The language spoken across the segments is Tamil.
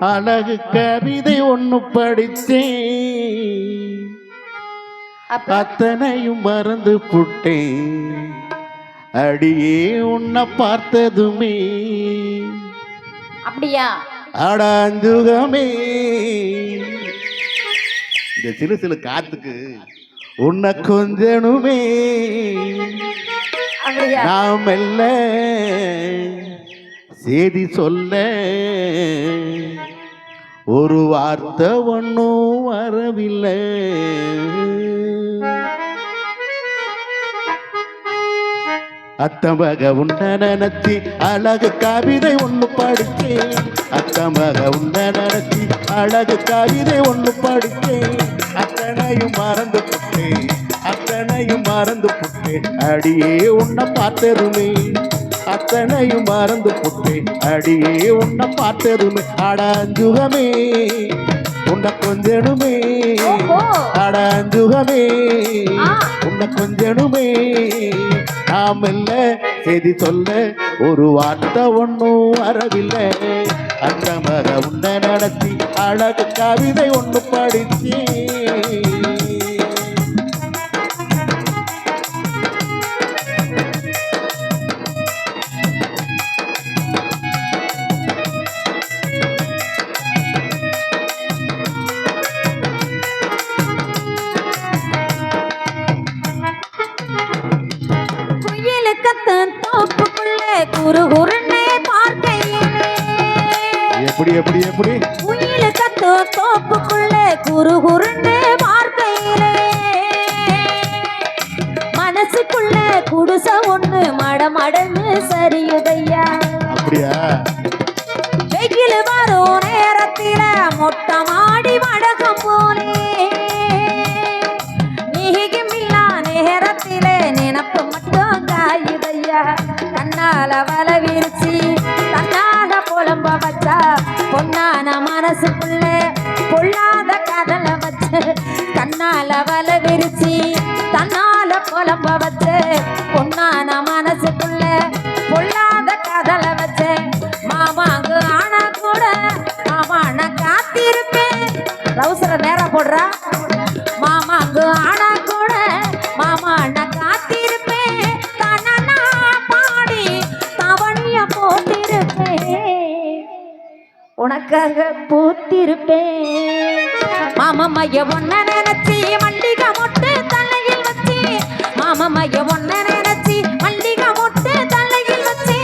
அழகு கவிதை ஒண்ணு படித்தேன். அத்தனையும் மறந்து புட்டேன். அடியே உன்னை பார்த்ததுமே. அப்படியா? அடாஞ்சுகமே இந்த சிலு சிலு காத்துக்கு உன்னை கொஞ்சனுமே. அப்படியா? நாம் மெல்ல செய்தி சொல்ல ஒரு வார்த்தை ஒன்றும் வரவில்லை. அத்தமக உன்ன அழகு கவிதை ஒன்று படித்தேன் அத்தமக உன்ன அழகு கவிதை ஒன்று படித்தேன் அத்தனையும் மறந்து புட்டேன் அத்தனையும் மறந்து புட்டேன் அடியே உன்னை பார்த்ததுமே அத்தனையும் மறந்து புட்டேன். அடியே உன்னை பார்த்ததுமே அடாஞ்சுகமே. உன்னை கொஞ்சனுமே. அடாஞ்சுகமே. உன்னை கொஞ்சனுமே. நாம் இல்ல செய்தி சொல்ல ஒரு வார்த்தை ஒன்றும் வரவில்லை. அந்த மக உன்னை நடத்தி அழகு கவிதை ஒன்று படித்தேன். எப்படி எப்படி எப்படி? குயில் கத்து தோப்புக்குள்ள குரு குருன்னு பார்க்கையிலே. மனசுக்குள்ள குடிச ஒண்ணு மடமடன்னு சரியுதையா. அப்படியா? வெயில் வரும் நேரத்தில மொட்டை உனக்காக பூத்திருப்பேன். மாமா மைய ஒன்ன நினைச்சி மல்லிகை மொட்டு தலையில் வச்சு. மாமா மைய ஒன்ன நினைச்சி மல்லிகை மொட்டு தலையில் வச்சு.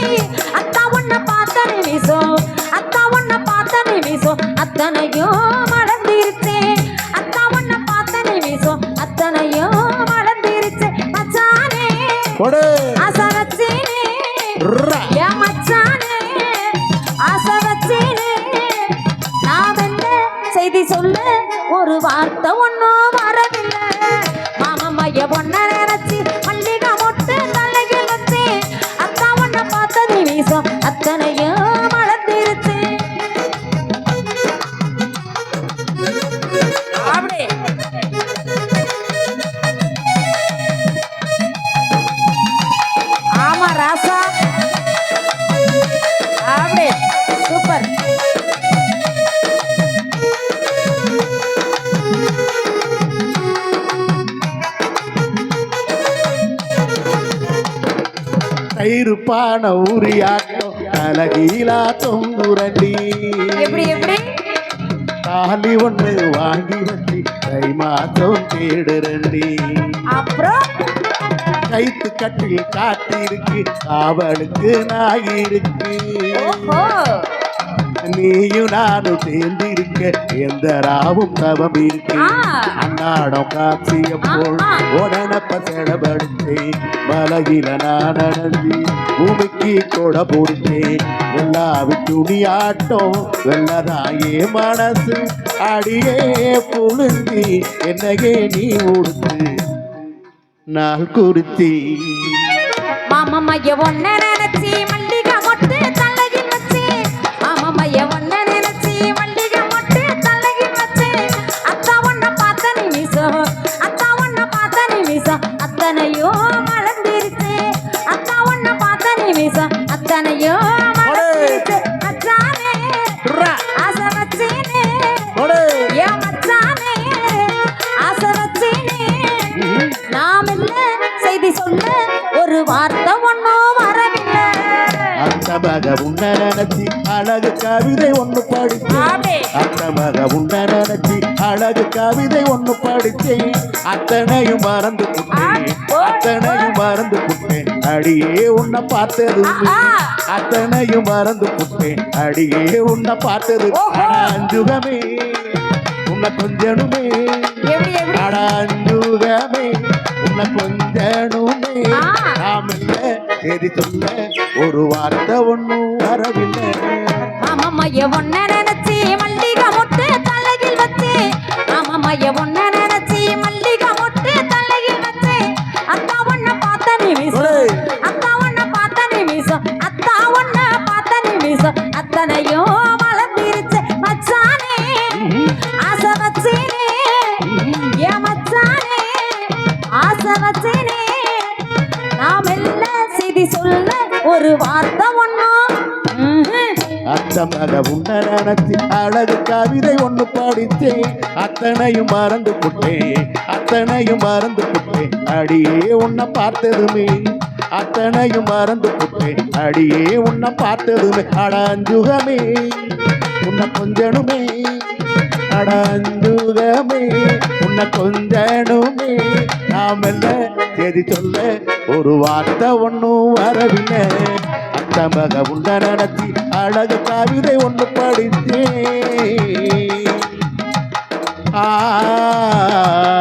அத்தா உன்னை பார்த்த நிமிஷம் அத்தா உன்னை பார்த்த நிமிஷம் அத்தனையும் மறந்திருச்சேன் அத்தா உன்னை பார்த்த நிமிஷம் அத்தனையும் மறந்திருச்சேன் மச்சானே. கொடு சொல்ல. ஒரு வார்த்தை ஒன்றும் வரவில்லை. மாமா மைய பொண்ண நினைச்சு மல்லிகை மொட்டு தலையில் வச்சு அத்தா ஒன்ன பார்த்த நிமிஷம் அத்தனையும் அழகீலா தொங்குரண்டி எப்படி எப்படி? தாலி ஒன்று வாங்கி வச்சு தை மாசம் தேடுறண்டி அப்புறம்? கைத்து கட்டில் காத்திருக்கு காவலுக்கு நாய் இருக்கு ஓஹோ. நீயும் நானும் சேர்ந்திருக்க எந்த ராவும் தவம் இருக்கு. அன்னாடம் காட்சிய போல். உடனப்ப செலவழித்தேன். மலகில நான் அடைஞ்சி பூமிக்கு கொட பொறுத்தேன். வெள்ளாவி துணியாட்டம் வெள்ளதாயே மனசு. அடியே புழுந்தி என்னையே நீ உடுத்து. நாள் குறித்தி. மாமா மைய ஒன்ன நினைச்சி அத்தமக உன்ன நினைச்சி அழகு கவிதை படிச்சேன் ஆமே. அத்தமக உன்ன நினைச்சி அழகு கவிதை ஒண்ணு படிச்சேன் அத்தனையும் மறந்து அத்தனையும் மறந்து புட்டேன். அடியே உன்னை பார்த்தது. அத்தனையும் மறந்து புட்டேன். அடியே உன்னை பார்த்தது. அஞ்சுகமே. உன்னை கொஞ்சணுமே எப்படி எப்படி? அட அஞ்சுகமே. உன்னை கொஞ்சணுமே சரி சொல்ல ஒரு வார்த்தை ஒண்ணும் வரவில்லை. மாமம்மைய ஒன்ன நினைச்சி மல்லிகை மொட்டு தலையில் வச்சு. மாமம்மைய ஒன்ன நினைச்சி மல்லிகை மொட்டு தலையில் வச்சு. அத்தா ஒன்ன பார்த்த நிமிஷம். அத்தா ஒன்ன பார்த்த நிமிஷம் அத்தா ஒன்ன பார்த்த நிமிஷம். அத்தனையும் வளர்ந்திருச்சு மச்சானே ஆசை வச்சேனே ஏன் மச்சானே ஆசை வச்சேனே. ஒரு வார்த்தை ஒண்ணும். அத்தமக உன்ன நினைச்சு அழகு கவிதை ஒண்ணு படித்தேன் அத்தனையும் மறந்து புட்டேன் அத்தனையும் மறந்து புட்டேன் அடியே உன்னை பார்த்ததுமே. அத்தனையும் மறந்து புட்டேன் அடியே உன்னை பார்த்ததுமே. அட அஞ்சுகமே உன்னை கொஞ்சணுமே அட அஞ்சுகமே உன்னை கொஞ்சனுமே நாம் என்ன தேதி சொல்ல ஒரு வார்த்தை ஒண்ணும் வரவில்லை. அத்தமக உண்ட நடத்தி அழகு கவிதை ஒன்று படித்தேன். ஆ.